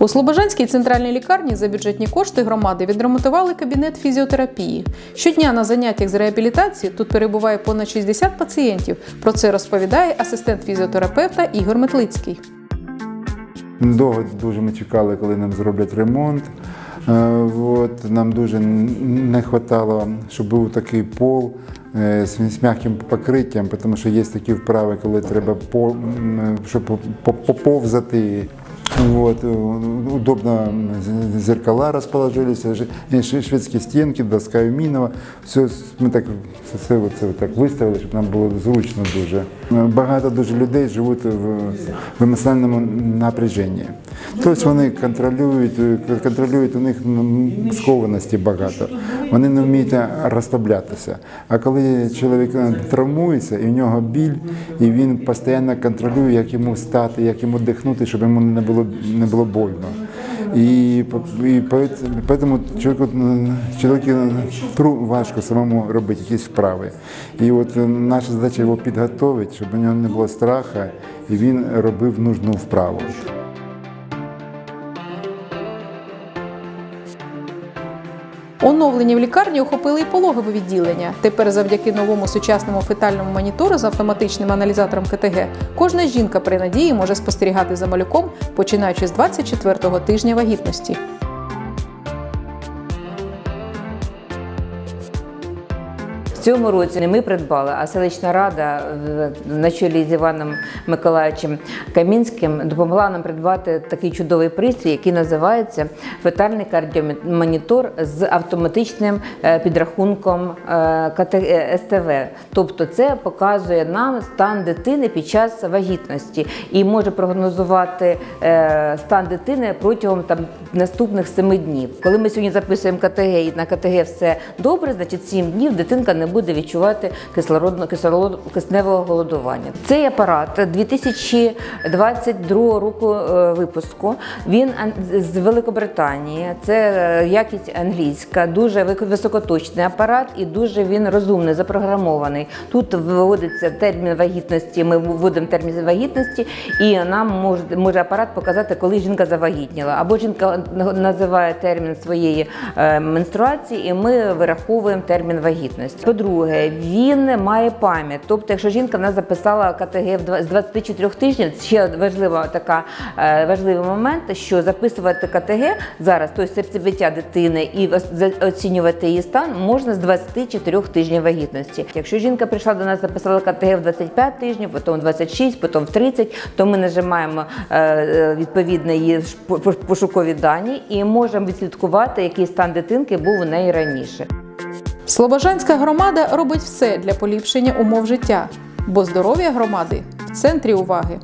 У Слобожанській центральній лікарні за бюджетні кошти громади відремонтували кабінет фізіотерапії. Щодня на заняттях з реабілітації тут перебуває понад 60 пацієнтів. Про це розповідає асистент фізіотерапевта Ігор Метлицький. Довго дуже ми чекали, коли нам зроблять ремонт. Е, От, нам дуже не вистачало, щоб був такий пол е, з м'яким покриттям, тому що є такі вправи, коли треба по, щоб по- по- поповзати. Вот, э, удобно зеркала расположились, ж- і шведські стінки, доска алюмінієва. Все, ми так, все, це так виставили, щоб нам було зручно дуже. Багато дуже людей живуть в, в емоціональному напряженні. Тобто вони контролюють, контролюють у них скованості багато. Вони не вміють розслаблятися. А коли чоловік е, травмується, і в нього біль, і він постійно контролює, як йому стати, як йому дихнути, щоб йому не було, не було больно. І, і тому чоловіку, чоловіку тру важко самому робити якісь вправи. І от е, наша задача його підготувати, щоб у нього не було страху, і він робив нужну вправу. Оновлення в лікарні охопили і пологове відділення. Тепер, завдяки новому сучасному фетальному монітору з автоматичним аналізатором КТГ, кожна жінка при надії може спостерігати за малюком, починаючи з 24-го тижня вагітності. Цьому році не ми придбали, а селищна рада е, на чолі з Іваном Миколаївичем Камінським допомогла нам придбати такий чудовий пристрій, який називається фетальний кардіомонітор з автоматичним е, підрахунком е, СТВ. Тобто це показує нам стан дитини під час вагітності і може прогнозувати стан дитини протягом там наступних семи днів. Коли ми сьогодні записуємо КТГ і на КТГ все добре, значить 7 днів дитинка не буде відчувати кислородно кислород, кисневого голодування. Цей апарат 2022 року е, випуску. Він з Великобританії. Це е, якість англійська, дуже високоточний апарат і дуже він розумний, запрограмований. Тут виводиться термін вагітності. Ми вводимо термін вагітності, і нам може, може апарат показати, коли жінка завагітніла. Або жінка називає термін своєї е, менструації, і ми вираховуємо термін вагітності. По-друге, він має пам'ять. Тобто, якщо жінка в записала КТГ з 24 тижнів, ще важлива така е, важливий момент, що записувати КТГ зараз, тобто серцебиття дитини, і оцінювати її стан можна з 24 тижнів вагітності. Якщо жінка прийшла до нас, записала КТГ в 25 тижнів, потім в 26, потім в 30, то ми нажимаємо е, е, відповідно її пошукові дані і можемо відслідкувати, який стан дитинки був у неї раніше. Слобожанська громада робить все для поліпшення умов життя, бо здоров'я громади в центрі уваги.